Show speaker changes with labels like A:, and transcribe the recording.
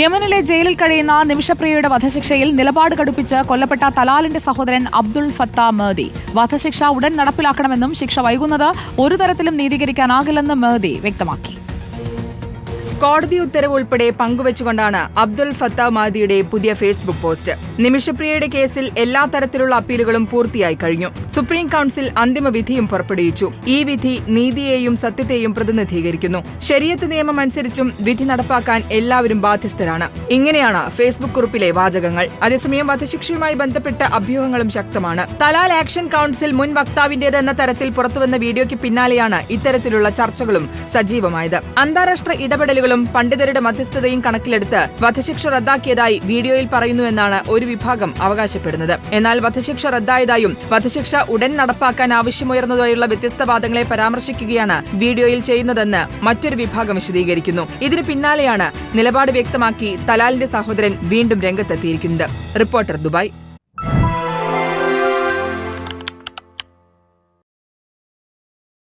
A: യമനിലെ ജയിലിൽ കഴിയുന്ന നിമിഷപ്രിയയുടെ വധശിക്ഷയിൽ നിലപാട് കടുപ്പിച്ച് കൊല്ലപ്പെട്ട തലാലിന്റെ സഹോദരൻ അബ്ദുൾ ഫത്ത മേദി. വധശിക്ഷ ഉടൻ നടപ്പിലാക്കണമെന്നും ശിക്ഷ വൈകുന്നത് ഒരു തരത്തിലും നീതീകരിക്കാനാകില്ലെന്ന് മേദി വ്യക്തമാക്കി.
B: കോടതി ഉത്തരവ് ഉൾപ്പെടെ പങ്കുവച്ചുകൊണ്ടാണ് അബ്ദുൽ ഫത്ത മാദിയുടെ പുതിയ ഫേസ്ബുക്ക് പോസ്റ്റ്. നിമിഷപ്രിയയുടെ കേസിൽ എല്ലാ തരത്തിലുള്ള അപ്പീലുകളും പൂർത്തിയായി കഴിഞ്ഞു. സുപ്രീം കൌൺസിൽ അന്തിമ വിധിയും പുറപ്പെടുവിച്ചു. ഈ വിധി നീതിയെയും സത്യത്തെയും പ്രതിനിധീകരിക്കുന്നു. ശരീരത്ത് നിയമം അനുസരിച്ചും വിധി നടപ്പാക്കാൻ എല്ലാവരും ബാധ്യസ്ഥരാണ്. ഇങ്ങനെയാണ് ഫേസ്ബുക്ക് കുറിപ്പിലെ വാചകങ്ങൾ. അതേസമയം വധശിക്ഷയുമായി ബന്ധപ്പെട്ട അഭ്യൂഹങ്ങളും ശക്തമാണ്. തലാൽ ആക്ഷൻ കൌൺസിൽ മുൻ വക്താവിന്റേതെന്ന തരത്തിൽ പുറത്തുവന്ന വീഡിയോയ്ക്ക് പിന്നാലെയാണ് ഇത്തരത്തിലുള്ള ചർച്ചകളും സജീവമായത്. അന്താരാഷ്ട്ര ഇടപെടലുകളും പണ്ഡിതരുടെ മധ്യസ്ഥതയും കണക്കിലെടുത്ത് വധശിക്ഷ റദ്ദാക്കിയതായി വീഡിയോയിൽ പറയുന്നുവെന്നാണ് ഒരു വിഭാഗം അവകാശപ്പെടുന്നത്. എന്നാൽ വധശിക്ഷ റദ്ദായതായും വധശിക്ഷ ഉടൻ നടപ്പാക്കാൻ ആവശ്യമുയർന്നതായുള്ള വ്യത്യസ്ത വാദങ്ങളെ പരാമർശിക്കുകയാണ് വീഡിയോയിൽ ചെയ്യുന്നതെന്ന് മറ്റൊരു വിഭാഗം വിശദീകരിക്കുന്നു. ഇതിനു പിന്നാലെയാണ് നിലപാട് വ്യക്തമാക്കി തലാലിന്റെ സഹോദരൻ വീണ്ടും രംഗത്തെത്തിയിരിക്കുന്നത്. Reporter Dubai.